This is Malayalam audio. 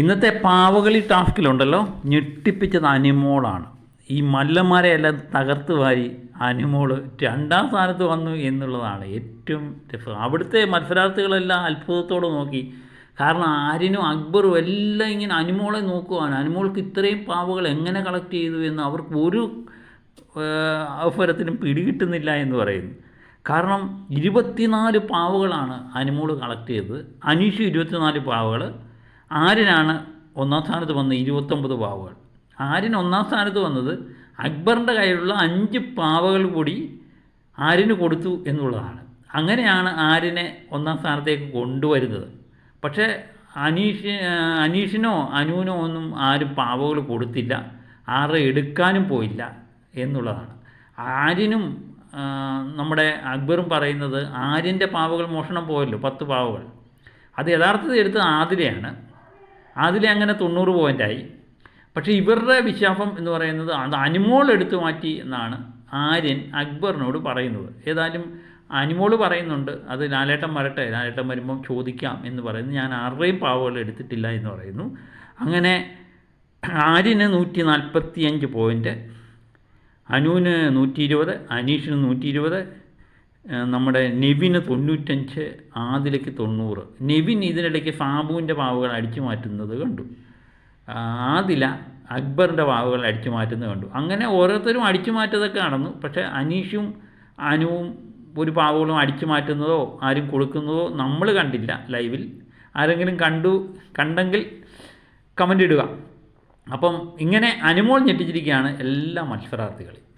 ഇന്നത്തെ പാവകളി ടാസ്കിലുണ്ടല്ലോ ഞെട്ടിപ്പിച്ചത് അനിമോളാണ്. ഈ മല്ലന്മാരെ എല്ലാം തകർത്ത് വാരി അനിമോൾ രണ്ടാം സ്ഥാനത്ത് വന്നു എന്നുള്ളതാണ് ഏറ്റവും അവിടുത്തെ മത്സരാർത്ഥികളെല്ലാം അത്ഭുതത്തോടെ നോക്കി. കാരണം ആരിനും അക്ബറും എല്ലാം ഇങ്ങനെ അനിമോളെ നോക്കുവാണ്. അനിമോൾക്ക് ഇത്രയും പാവകൾ എങ്ങനെ കളക്ട് ചെയ്തു എന്ന് അവർക്ക് ഒരു അവസരത്തിനും പിടികിട്ടുന്നില്ല എന്ന് പറയുന്നു. കാരണം ഇരുപത്തിനാല് പാവകളാണ് അനിമോൾ കളക്ട് ചെയ്തത്. അനീഷ് ഇരുപത്തിനാല് പാവകൾ ആര്യനാണ് ഒന്നാം സ്ഥാനത്ത് വന്ന ഇരുപത്തൊമ്പത് പാവകൾ. ആരിന് ഒന്നാം സ്ഥാനത്ത് വന്നത് അക്ബറിന്റെ കയ്യിലുള്ള അഞ്ച് പാവകൾ കൂടി ആരിന് കൊടുത്തു എന്നുള്ളതാണ്. അങ്ങനെയാണ് ആരിനെ ഒന്നാം സ്ഥാനത്തേക്ക് കൊണ്ടുവരുന്നത്. പക്ഷേ അനീഷ് അനീഷിനോ അനുവിനോ ഒന്നും ആരും പാവകൾ കൊടുത്തില്ല. ആരെ എടുക്കാനും പോയില്ല എന്നുള്ളതാണ്. ആരിനും നമ്മുടെ അക്ബറും പറയുന്നത് ആര്യന്റെ പാവകൾ മോഷണം പോയല്ലോ പത്ത് പാവകൾ. അത് യഥാർത്ഥത്തിൽ എടുത്തത് ആതിരയാണ്. ആതിര അങ്ങനെ തൊണ്ണൂറ് പോയിന്റായി പക്ഷേ ഇവരുടെ വിശ്വാസം എന്ന് പറയുന്നത് അത് അനുമോൾ എടുത്തു മാറ്റി എന്നാണ് ആര്യൻ അക്ബറിനോട് പറയുന്നത്. ഏതായാലും അനുമോൾ പറയുന്നുണ്ട് അത് ലാലേട്ടൻ വരട്ടെ ലാലേട്ടൻ വരുമ്പം ചോദിക്കാം എന്ന് പറയുന്നു. ഞാൻ ആരുടെയും പാവകൾ എടുത്തിട്ടില്ല എന്ന് പറയുന്നു. അങ്ങനെ ആര്യന് നൂറ്റി നാൽപ്പത്തി അഞ്ച് പോയിന്റ് അനുവിന് നൂറ്റി ഇരുപത് അനീഷിന് നൂറ്റി ഇരുപത് നമ്മുടെ നെവിന് തൊണ്ണൂറ്റഞ്ച് ആദിലയ്ക്ക് തൊണ്ണൂറ്. നെവിൻ ഇതിനിടയ്ക്ക് ഫാബുവിന്റെ വാവുകൾ അടിച്ചു മാറ്റുന്നത് കണ്ടു. ആദില അക്ബറിന്റെ വാവുകൾ അടിച്ചു മാറ്റുന്നത് കണ്ടു. അങ്ങനെ ഓരോരുത്തരും അടിച്ചു മാറ്റതൊക്കെ നടന്നു. പക്ഷേ അനീഷും അനുവും ഒരു പാവുകളും അടിച്ചു മാറ്റുന്നതോ ആരും കൊടുക്കുന്നതോ നമ്മൾ കണ്ടില്ല ലൈവിൽ. ആരെങ്കിലും കണ്ടു കണ്ടെങ്കിൽ കമന്റ് ഇടുക. അപ്പം ഇങ്ങനെ അനുമോൾ ഞെട്ടിച്ചിരിക്കുകയാണ് എല്ലാ മത്സരാർത്ഥികളെയും.